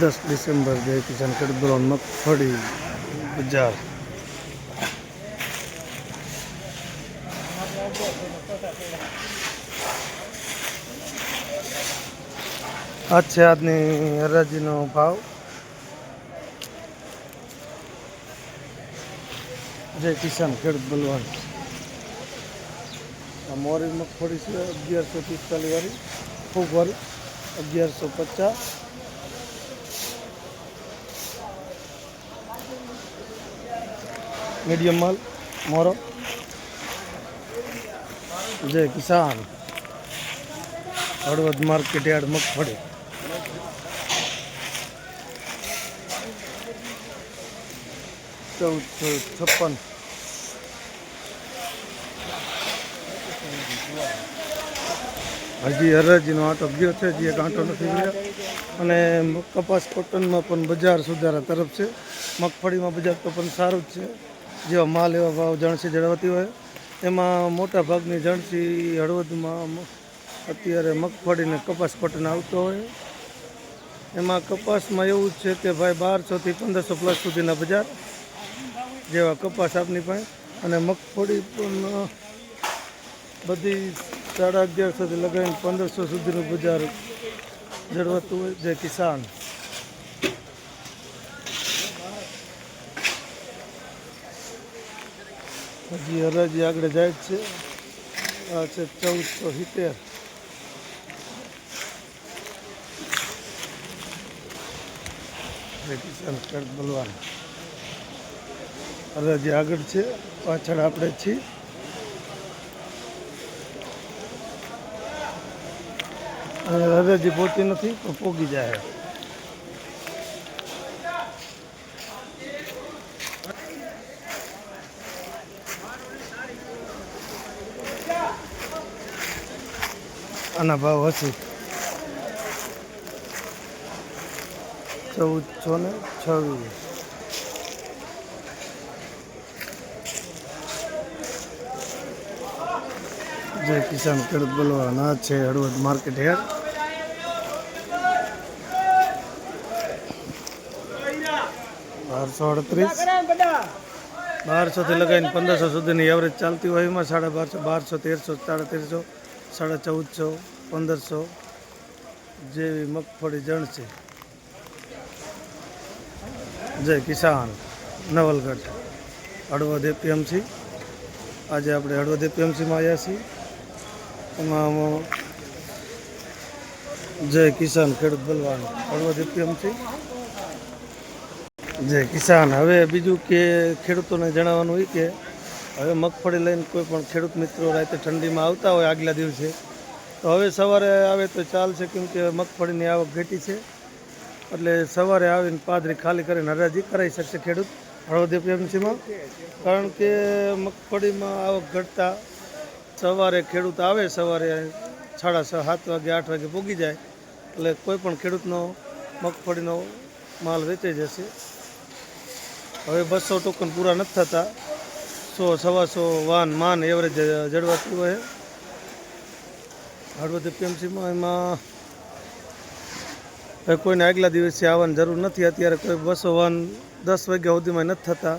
દસ ડિસેમ્બર જય કિસાન ખેડૂત મગફળી બજાર. આ છે આજની હરાજીનો ભાવ. જય કિસાન ખેડૂત બલવાન આ મોરી મગફળી છે અગિયારસો પિસ્તાલીસ વાળી ફૂગ વાળી, અગિયારસો પચાસ. મીડિયમ માલ, મોરો. જય કિસાન. હળવદ માર્કેટ યાર્ડ મગફળી. ચૌદસો છપ્પન. હજી હરાજીનો આંટો ગયો છે એક આંટો નથી ગયો. અને કપાસ કોટનમાં પણ બજાર સુધારા તરફ છે. મગફળીમાં બજાર તો પણ સારું જ છે. જેવા માલ એવા ભાવ જણસી જળવાતી હોય, એમાં મોટા ભાગની જણસી હળવદમાં અત્યારે મગફળીને કપાસ પટન આવતો હોય. એમાં કપાસમાં એવું જ છે કે ભાઈ બારસોથી પંદરસો પ્લસ સુધીના બજાર જેવા કપાસ આપની પાસે. અને મગફળી પણ બધી સાડા અગિયારસોથી લગાવીને પંદરસો સુધીનું બજાર જળવાતું હોય. જે કિસાન. હજી હરાજી આગળ જાય જ છે. આ છે ચૌદસો સિત્તેર. જે કિસાન ખેડૂત બલવાન. હરાજી આગળ છે. પાછળ આપણે છીએ. અને હરાજી પહોંચી નથી પણ પોગી જાય. આના ભાવ હશે. ચૌદસો ને છવ્વીસ. જય કિસાન ખેડૂત બોલવાના છે, હળવદ માર્કેટ હેર બારસો અડત્રીસ. બારસોથી લગાવીને પંદરસો સુધીની એવરેજ ચાલતી હોય એમાં સાડા બારસો બારસો, તેરસો, સાડા તેરસો. સાડા ચૌદસો, પંદરસો જેવી મગફળી જણ છે. જય કિસાન, નવલગઢ. હળવદ એપીએમસી. આજે આપણે હળવદ એપીએમસીમાં આવ્યા છીએ. એમાં જય કિસાન ખેડૂત બલવાન, હળવદ એપીએમસી. જય કિસાન. હવે બીજું કે ખેડૂતોને જણાવવાનું હોય કે હવે મગફળી લઈને કોઈ પણ ખેડૂત મિત્રો રાતે ઠંડીમાં આવતા હોય આગલા દિવસે, તો હવે સવારે આવે તો ચાલશે કેમ કે મગફળીની આવક ઘટી છે. એટલે સવારે આવીને પાદરી ખાલી કરીને હરાજી કરાવી શકશે ખેડૂત હળવદ એપીએમસીમાં. કારણ કે મગફળીમાં આવક ઘટતા સવારે ખેડૂત આવે, સવારે સાડા સાત વાગે, આઠ વાગે પૂગી જાય, એટલે કોઈ પણ ખેડૂતનો મગફળીનો માલ વેચાઈ જશે. હવે બસો ટોકન પૂરા નથી થતા. સો, સવાસો, વાન, માન, એવરેજ જળવાતું હોય હળવદ પીએમસીમાં એમાં કોઈને આગલા દિવસે આવવાની જરૂર નથી. અત્યારે કોઈ બસો, વાન, દસ વાગ્યા સુધીમાં નથી થતા.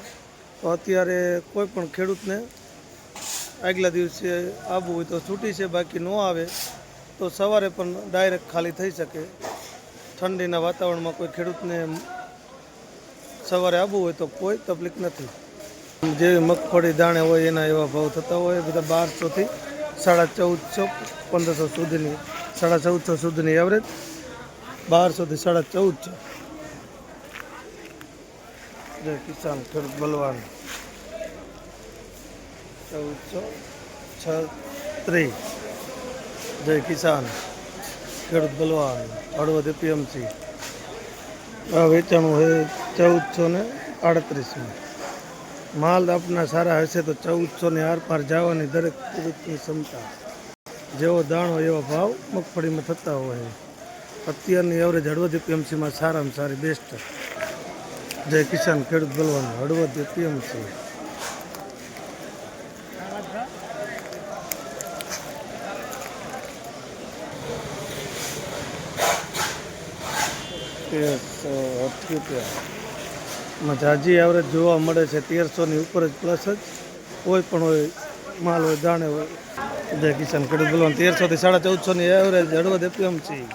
તો અત્યારે કોઈ પણ ખેડૂતને આગલા દિવસે આવવું હોય તો છૂટી છે, બાકી ન આવે તો સવારે પણ ડાયરેક્ટ ખાલી થઈ શકે. ઠંડીના વાતાવરણમાં કોઈ ખેડૂતને સવારે આવવું હોય તો કોઈ તકલીફ નથી. જેવી મગફળી દાણે હોય એના એવા ભાવ થતા હોય. બધા બારસોથી સાડા ચૌદસો, પંદરસો સુધીની, સાડા ચૌદસો સુધીની એવરેજ બારસોથી સાડા ચૌદસો. જય કિસાન ખેડૂત બલવાન. ચૌદસો છત્રીસ. જય કિસાન ખેડૂત બલવાન. હળવદ એપીએમસી. આ વેચાણું છે ચૌદસો ને આડત્રીસમાં. માલ આપના સારા હશે તો ચૌદસો ને આર પાર જવાની દરેક ખેડૂતની ક્ષમતા. જેવો દાણો એવો ભાવ મગફળીમાં થતા હોય. અત્યારની એવરેજ હળવદ એપીએમસીમાં સારામાં સારી બેસ્ટ જય કિસાન ખેડૂત બલવાન, હળવદ એપીએમસી તેરસો અઠ્યોતેર. માં જાજી એવરેજ જોવા મળે છે તેરસોની ઉપર જ પ્લસ જ. કોઈ પણ હોય, માલ હોય, દાણે હોય જય કિસાન ખેડૂત બોલવાનું તેરસોથી સાડા ચૌદસોની એવરેજ હળવદ એપીએમસી